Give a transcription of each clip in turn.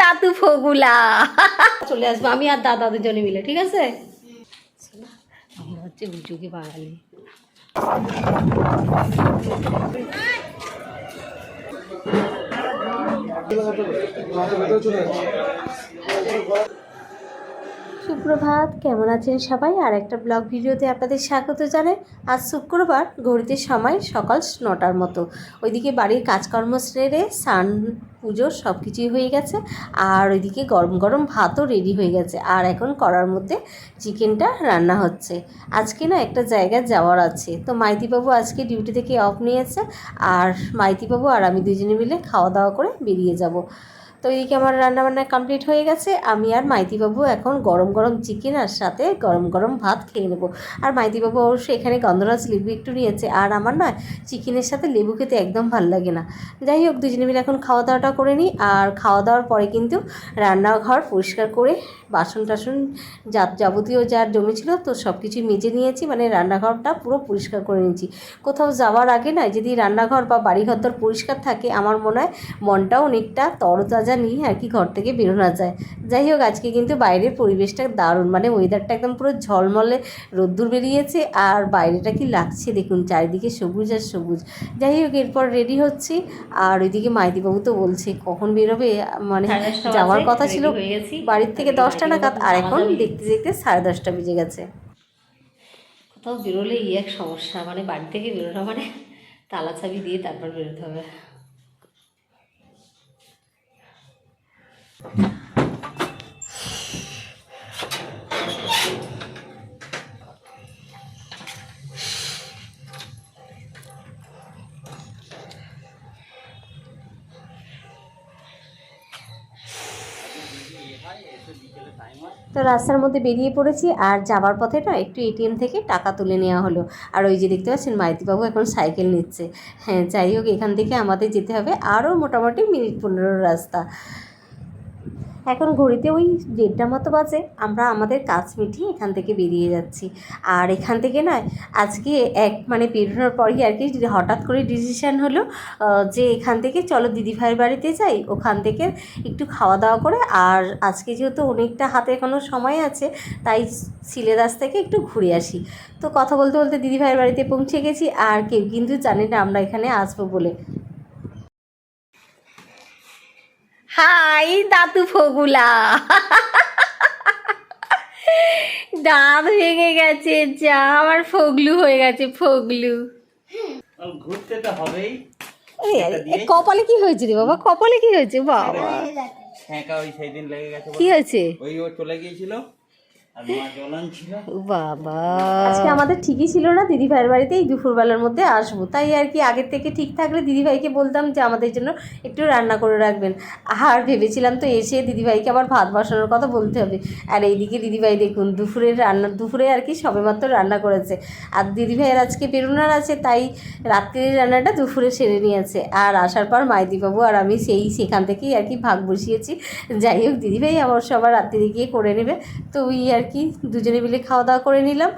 দাদু ফগুলা। চলে আসব, আমি আর দাদা দুজনে মিলে, ঠিক আছে? আমরা হচ্ছে উঁচুকে বাঙালি। সুপ্রভাত, কেমন আছেন সবাই? আর একটা ব্লগ ভিডিওতে আপনাদের স্বাগত জানাই। আজ শুক্রবার, ঘড়িতে সময় সকাল নটার মতো। ওইদিকে বাড়ির কাজকর্ম সেরে স্নান, পুজো সব কিছুই হয়ে গেছে। আর ওইদিকে গরম গরম ভাতও রেডি হয়ে গেছে। আর এখন করার মধ্যে চিকেনটা রান্না হচ্ছে। আজকে না একটা জায়গায় যাওয়ার আছে। তো মাইতিবাবু আজকে ডিউটি থেকে অফ নিয়েছে। আর মাইতিবাবু আর আমি দুজনে মিলে খাওয়া দাওয়া করে বেরিয়ে যাব। তো এদিকে আমার রান্নাবান্না কমপ্লিট হয়ে গেছে। আমি আর মাইতিবাবু এখন গরম গরম চিকেন আর সাথে গরম গরম ভাত খেয়ে নেব। আর মাইতিবাবু অবশ্য এখানে গন্ধরাজ লেবু একটু নিয়েছে। আর আমার না চিকেনের সাথে লেবু খেতে একদম ভালো লাগে না। যাই হোক, দুজনে মিলে এখন খাওয়া দাওয়াটা করে নিই। আর খাওয়া দাওয়ার পরে কিন্তু রান্নাঘর পরিষ্কার করে বাসন টাসন যা যাবতীয় যার জমেছিল তো সব কিছুই মেজে নিয়েছি। মানে রান্নাঘরটা পুরো পরিষ্কার করে নিয়েছি। কোথাও যাওয়ার আগে না যদি রান্নাঘর বা বাড়িঘর দর পরিষ্কার থাকে, আমার মনে হয় মনটাও অনেকটা তরতাজা নিয়ে আর কি ঘর থেকে বেরোনো যায়। যাই হোক আজকে কিন্তু বাইরের পরিবেশটা দারুণ। মানে ওয়েদারটা একদম পুরো ঝলমলে রোদ্দুর বেরিয়েছে আর বাইরেটা কি লাগছে দেখুন চারিদিকে সবুজ আর সবুজ। যাই হোক এরপর রেডি হচ্ছি। আর ওইদিকে মাইতিবাবু তো বলছে কখন বেরোবে? মানে যাওয়ার কথা ছিল বাড়ির থেকে দশটা নাগাদ। আর এখন দেখতে দেখতে সাড়ে দশটা বেজে গেছে। কোথাও বেরোলে এই এক সমস্যা। মানে বাড়ি থেকে বেরোনো মানে তালা চাবি দিয়ে তারপর বেরোতে হবে। তো রাস্তার মধ্যে বেরিয়ে পড়েছি আর যাবার পথে না একটু এটিএম থেকে টাকা তুলে নেওয়া হলো। আর ওই যে দেখতে পাচ্ছেন মাইতিবাবু এখন সাইকেল নিচ্ছে। হ্যাঁ যাই হোক, এখান থেকে আমাদের যেতে হবে আরও মোটামুটি মিনিট পনেরো রাস্তা। এখন ঘড়িতে ওই দেড়টা মতো বাজে, আমরা আমাদের কাজ মিটিয়ে এখান থেকে বেরিয়ে যাচ্ছি। আর এখান থেকে না, আজকে এক মানে বেরোনোর পরই আর কি হঠাৎ করে ডিসিশান হলো যে এখান থেকে চলো দিদিভাইয়ের বাড়িতে যাই, ওখান থেকে একটু খাওয়া দাওয়া করে। আর আজকে যেহেতু অনেকটা হাতে এখনও সময় আছে, তাই সিলেদাস থেকে একটু ঘুরে আসি। তো কথা বলতে বলতে দিদিভাইয়ের বাড়িতে পৌঁছে গেছি, আর কেউ কিন্তু জানে না আমরা এখানে আসব বলে। হাই দাদু ফগুলা। দাঁত ভেঙে গেছে যা আমার ফগলু হয়ে গেছে ফগলু। ঘুরতে তো হবেই। কপালে কি হয়েছে রে বাবা? কপালে কি হয়েছে? বাবা। ছ্যাঁকা ওই সেই দিন লেগে গেছে কি হয়েছে? ওই ও চলে গিয়েছিল। বাবা। আজকে আমাদের ঠিকই ছিল না দিদিভাইয়ের বাড়িতে এই দুপুরবেলার মধ্যে আসব। তাই আর কি আগের থেকে ঠিক থাকলে দিদিভাইকে বলতাম যে আমাদের জন্য একটু রান্না করে রাখবেন। আর ভেবেছিলাম তো এসে দিদিভাইকে আবার ভাত বসানোর কথা বলতে হবে। আর এইদিকে দিদিভাই দেখুন দুপুরের রান্না দুপুরে আর কি সবেমাত্র রান্না করেছে। আর দিদিভাইয়ের আজকে বেরোনার আছে তাই রাত্রির রান্নাটা দুপুরে সেরে নিয়েছে। আর আসার পর মাইদিবাবু আর আমি সেই সেখান থেকেই আর কি ভাগ বসিয়েছি। যাই হোক দিদিভাই আমার সবার রাত্রিরে গিয়ে করে নেবে। তো ওই আর কি দুজনে মিলে খাওয়া দাওয়া করে নিলাম।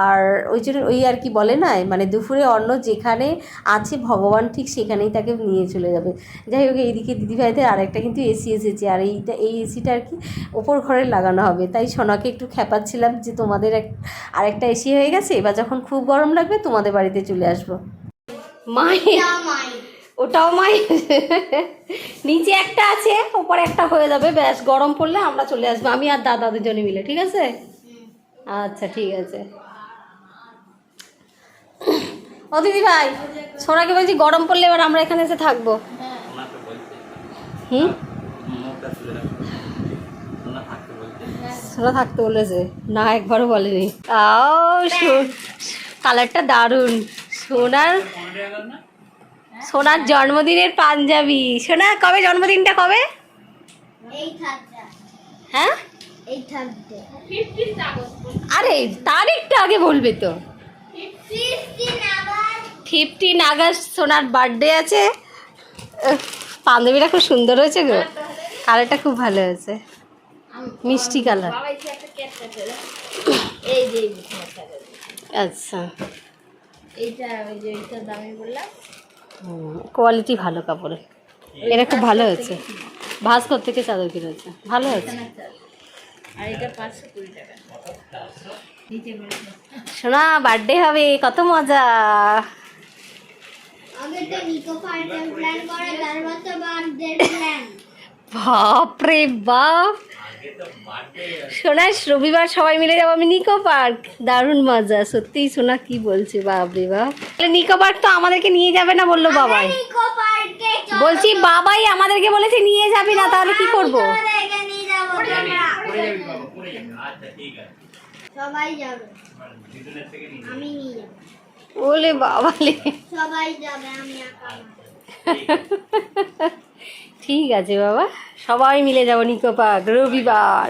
আর ওই জন্য ওই আর কি বলে না মানে দুপুরে অন্ন যেখানে আছে ভগবান ঠিক সেখানেই তাকে নিয়ে চলে যাবে। যাই হোক এইদিকে দিদিভাইদের আরেকটা কিন্তু এসি এসেছে আর এইটা এই এসিটা আর কি ওপর ঘরে লাগানো হবে। তাই সোনাকে একটু খেপাচ্ছিলাম যে তোমাদের এক আরেকটা এসি হয়ে গেছে এবার যখন খুব গরম লাগবে তোমাদের বাড়িতে চলে আসব। মায়ের ওটাও মাই নিচে একটা আছে, ওপরে একটা হয়ে যাবে, ব্যাস, গরম পড়লে আমরা চলে আসব, আমি আর দাদা দুজনে মিলে, ঠিক আছে? আচ্ছা ঠিক আছে। ও দিদি ভাই, সোনাকে বলছি গরম পড়লে এবার আমরা এখানে এসে থাকব। হুম? সোনা থাকতে বলেছে, না একবারও বলেনি। শো- কালারটা দারুণ। সোনার সোনার জন্মদিনের পাঞ্জাবি। সোনা কবে জন্মদিনটা কবে? হ্যাঁ? আরে তারিখটা আগে বলবে তো। ফিফটিন আগস্ট সোনার বার্থডে আছে। পাঞ্জাবিটা খুব সুন্দর হয়েছে গো। কালারটা খুব ভালো হয়েছে। মিষ্টি কালার। আচ্ছা। এইটা ওই যে এইটা দামি বললাম। কোয়ালিটি ভালো কাপড়ের। এটা খুব ভালো হয়েছে। ভাস্কর থেকে চাদর কিনেছে। ভালো হয়েছে। বিছানার আর এটা পাঁচশো কুড়ি টাকা। শোনা বার্থডে হবে কত মজা। আগে তো নিকো পার্কের প্ল্যান করে তারপর তো বার্থডে প্ল্যান বাপ রে বাপ। সোনা রবিবার সবাই মিলে যাব আমি নিকো পার্ক। দারুণ মজা সত্যিই সোনা কি বলছে বাপ রে বাপ। তাহলে নিকো পার্ক তো আমাদেরকে নিয়ে যাবে না বলল বাবাই। বলছি বাবাই আমাদেরকে বলেছে নিয়ে যাবে না তাহলে কি করব? আচ্ছা ঠিক আছে। সবাই যাবে। আমি নিয়ে যাব। ওলে বাবালে। সবাই যাবে আমি একা। না। ঠিক আছে বাবা সবাই মিলে যাব নিকো পার্ক রবিবার।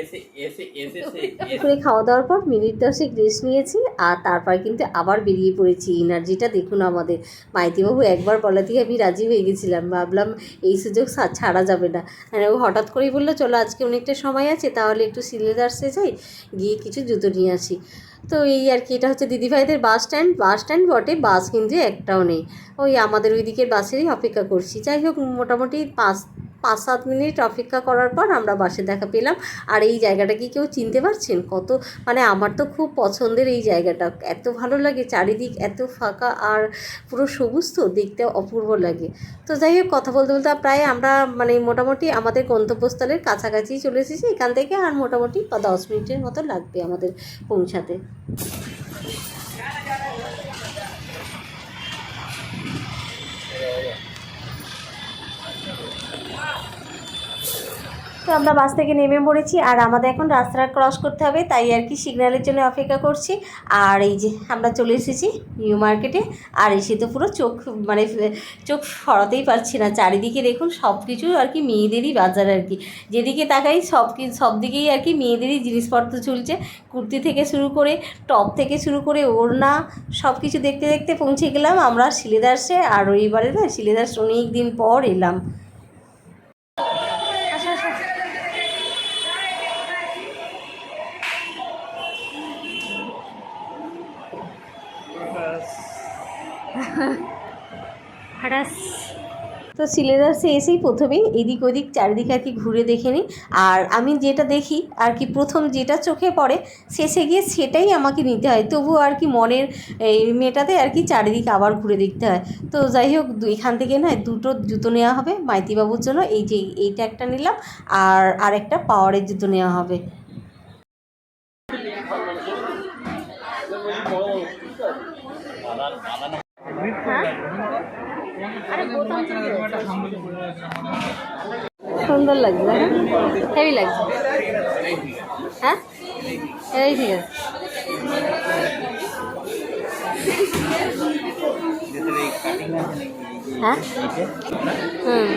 এসে এসে এসে এসে করে খাওয়া দাওয়ার পর মিনিট দশেক রেস্ট নিয়েছি আর তারপর কিন্তু আবার বেরিয়ে পড়েছি। এনার্জিটা দেখুন আমাদের। মাইতিবাবু একবার বলা থেকে আমি রাজি হয়ে গেছিলাম। ভাবলাম এই সুযোগ ছাড়া যাবে না। মানে ও হঠাৎ করেই বলল চলো আজকে অনেকটা সময় আছে তাহলে একটু সিলেদার্সে যাই গিয়ে কিছু জুতো নিয়ে আসি। তো এই আর কি, এটা হচ্ছে দিদিভাইদের বাস স্ট্যান্ড বাস স্ট্যান্ড বটে বাস কিন্তু একটাও নেই। ওই আমাদের ওই দিকের বাসেরই অপেক্ষা করছি। যাই হোক, মোটামুটি পাঁচ পাঁচ সাত মিনিট অপেক্ষা করার পর আমরা বাসে দেখা পেলাম। আর এই জায়গাটা কি কেউ চিনতে পারছেন? কত মানে আমার তো খুব পছন্দের এই জায়গাটা। এত ভালো লাগে, চারিদিক এত ফাঁকা আর পুরো সবুজ তো, দেখতে অপূর্ব লাগে। তো যাই হোক, কথা বলতে বলতে প্রায় আমরা মানে মোটামুটি আমাদের গন্তব্যস্থলের কাছাকাছি চলে এসেছি। এখান থেকে আর মোটামুটি দশ মিনিটের মতো লাগবে আমাদের পৌঁছাতে। তো আমরা বাস থেকে নেমে পড়েছি আর আমাদের এখন রাস্তাটা ক্রস করতে হবে, তাই আর কি সিগন্যালের জন্য অপেক্ষা করছি। আর এই যে আমরা চলে এসেছি নিউ মার্কেটে আর এসে তো পুরো চোখ মানে চোখ সরাতেই পারছি না। চারিদিকে দেখুন সব কিছু আর কি মেয়েদেরই বাজার আর কি। যেদিকে তাকাই সব সব দিকেই আর কি মেয়েদেরই জিনিসপত্র চলছে। কুর্তি থেকে শুরু করে টপ থেকে শুরু করে ওড়না সব কিছু দেখতে দেখতে পৌঁছে গেলাম আমরা শিলেদার্সে আর রবিবারে না শিলেদার্স অনেক দিন পর এলাম। হারাস। তো সিলেদার্সে এসেই প্রথমেই এদিক ওদিক চারিদিকে আর কি ঘুরে দেখে নিই। আর আমি যেটা দেখি আর কি প্রথম যেটা চোখে পড়ে, শেষে গিয়ে সেটাই আমাকে নিতে হয়। তবুও আর কি মনের এই মেটাতে আর কি চারিদিক আবার ঘুরে দেখতে হয়। তো যাই হোক এখান থেকে না দুটো জুতো নেওয়া হবে মাইতিবাবুর জন্য। এই যে এইটা একটা নিলাম আর আরেকটা পাওয়ারের জুতো নেওয়া হবে। সুন্দর লাগছে হ্যাঁ হেভি লাগছে হ্যাঁ এই ঠিক আছে হ্যাঁ হুম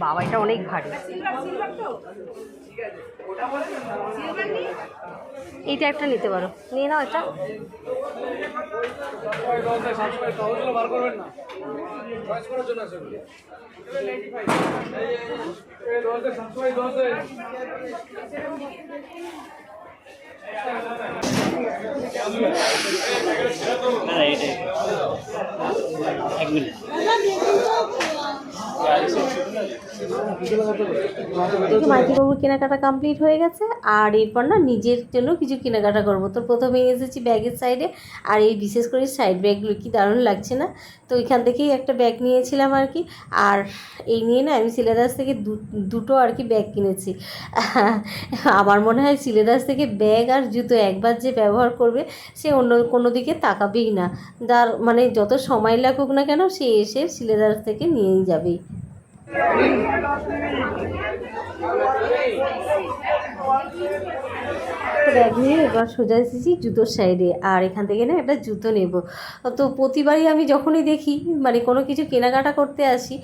বাবা এটা অনেক ভারী। এইটা একটা নিতে পারো। নিয়ে নাও এটা। না এইটাই এক মিনিট। মাইতিবাবুর কেনাকাটা কমপ্লিট হয়ে গেছে, আর এরপর না নিজের জন্য কিছু কেনাকাটা করব। তো প্রথমে এসেছি ব্যাগের সাইডে আর এই বিশেষ করে সাইড ব্যাগগুলো কি দারুণ লাগছে না? তো এখান থেকেই একটা ব্যাগ নিয়েছিলাম আর কি, আর এই নিয়ে না আমি সিলেদাস থেকে দুটো আর কি ব্যাগ কিনেছি। আমার মনে হয় সিলেদাস থেকে ব্যাগ আর জুতো একবার যে ব্যবহার করবে, সে অন্য কোনো দিকে তাকাবেই না। যার মানে যত সময় লাগুক না কেন, সে এসে সিলেদাস থেকে নিয়েই যাবেই। ব্যাগ এবার সোজা এসেছি জুতোর সাইডে আর এখান থেকে না একটা জুতো নেব। তো প্রতিবারই আমি যখনই দেখি মানে কোনো কিছু কেনাকাটা করতে আসি,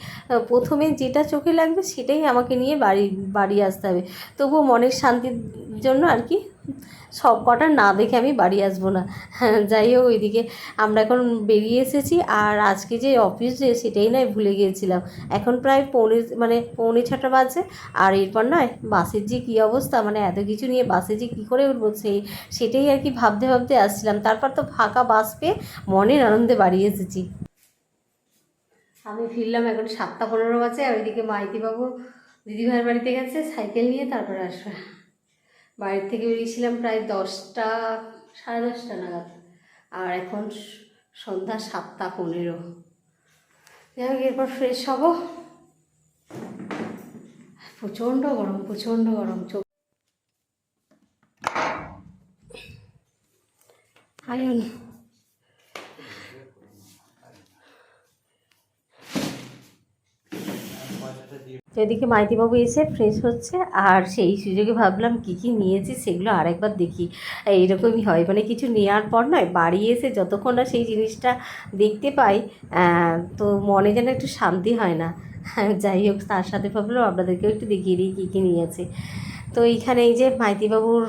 প্রথমে যেটা চোখে লাগবে সেটাই আমাকে নিয়ে বাড়ি বাড়ি আসতে হবে। তবুও মনের শান্তির জন্য আর কি সব কটা না দেখে আমি বাড়ি আসব না। হ্যাঁ যাই হোক, ওইদিকে আমরা এখন বেরিয়ে এসেছি আর আজকে যে অফিস যে সেটাই নয়, ভুলে গিয়েছিলাম। এখন প্রায় পৌনে মানে পৌনে ছটা বাজে আর এরপর নয়, বাসের যে কী অবস্থা মানে এত কিছু নিয়ে বাসে যে কী করে উঠবো সেই সেটাই আর কি ভাবতে ভাবতে আসছিলাম। তারপর তো ফাঁকা বাস পেয়ে মনের আনন্দে বাড়ি এসেছি। আমি ফিরলাম এখন সাতটা পনেরো বাজে আর ওইদিকে মাইতিবাবু দিদিভাইয়ের বাড়িতে গেছে, সাইকেল নিয়ে তারপরে আসবে। বাড়ির থেকে বেরিয়েছিলাম প্রায় দশটা, সাড়ে দশটা নাগাদ। আর এখন সন্ধ্যা সাতটা পনেরো। যাই হোক, এরপর ফ্রেশ হব। প্রচণ্ড গরম প্রচণ্ড গরম। চোখ আয়ন। এদিকে মাইতিবাবু এসে ফ্রেশ হচ্ছে, আর সেই সুযোগে ভাবলাম কি কি নিয়েছি সেগুলো আরেকবার দেখি। এইরকমই হয় মানে কিছু নেওয়ার পর নয় বাড়ি এসে যতক্ষণ না সেই জিনিসটা দেখতে পাই তো মনে যেন একটু শান্তি হয় না। যাই হোক, তার সাথে ভাবলাম আপনাদেরকেও একটু দেখিয়ে দিই কী কী নিয়েছে। তো এইখানে এই যে মাইতিবাবুর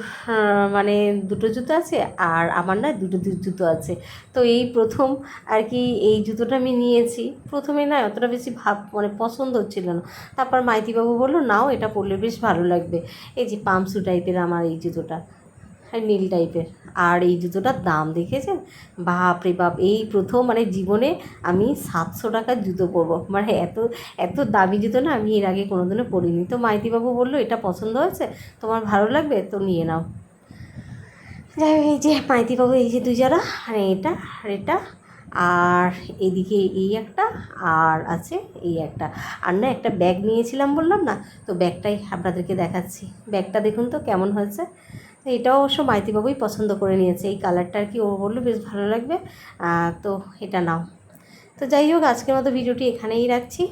মানে দুটো জুতো আছে আর আমার না দুটো জুতো আছে। তো এই প্রথম আর কি এই জুতোটা আমি নিয়েছি। প্রথমে না অতটা বেশি ভাব মানে পছন্দ হচ্ছিল না। তারপর মাইতিবাবু বলল, নাও, এটা পরলে বেশ ভালো লাগবে। এই যে পাম্পসু টাইপের আমার এই জুতোটা। নীল টাইপের আর এই জুতোটার দাম দেখেছেন? বাপ রে বাপ, এই প্রথম মানে জীবনে আমি সাতশো টাকার জুতো পরবো। মানে এত এত দামি জুতো না আমি এর আগে কোনোদিনও পরিনি। তো মাইতিবাবু বলল, এটা পছন্দ হয়েছে? তোমার ভালো লাগবে? তো নিয়ে নাও। যাই হোক, এই যে মাইতিবাবু, এই যে দুই জোড়া আর এটা আর এটা, আর এদিকে এই একটা, আর আছে এই একটা। আর না একটা ব্যাগ নিয়েছিলাম বললাম না? তো ব্যাগটাই আপনাদেরকে দেখাচ্ছি। ব্যাগটা দেখুন তো কেমন হয়েছে। তো এটাও অবশ্য মাইতিবাবুই পছন্দ করে নিয়েছে। এই কালারটা আর কি ও বলল, বেশ ভালো লাগবে। তো এটা নাও। তো যাই হোক, আজকের মতো ভিডিওটি এখানেই রাখছি।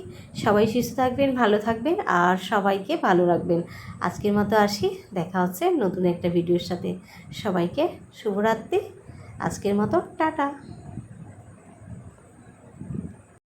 সবাই সুস্থ থাকবেন, ভালো থাকবেন, আর সবাইকে ভালো রাখবেন। আজকের মতো আসি, দেখা হচ্ছে নতুন একটা ভিডিওর সাথে। সবাইকে শুভরাত্রি। আজকের মতো টাটা।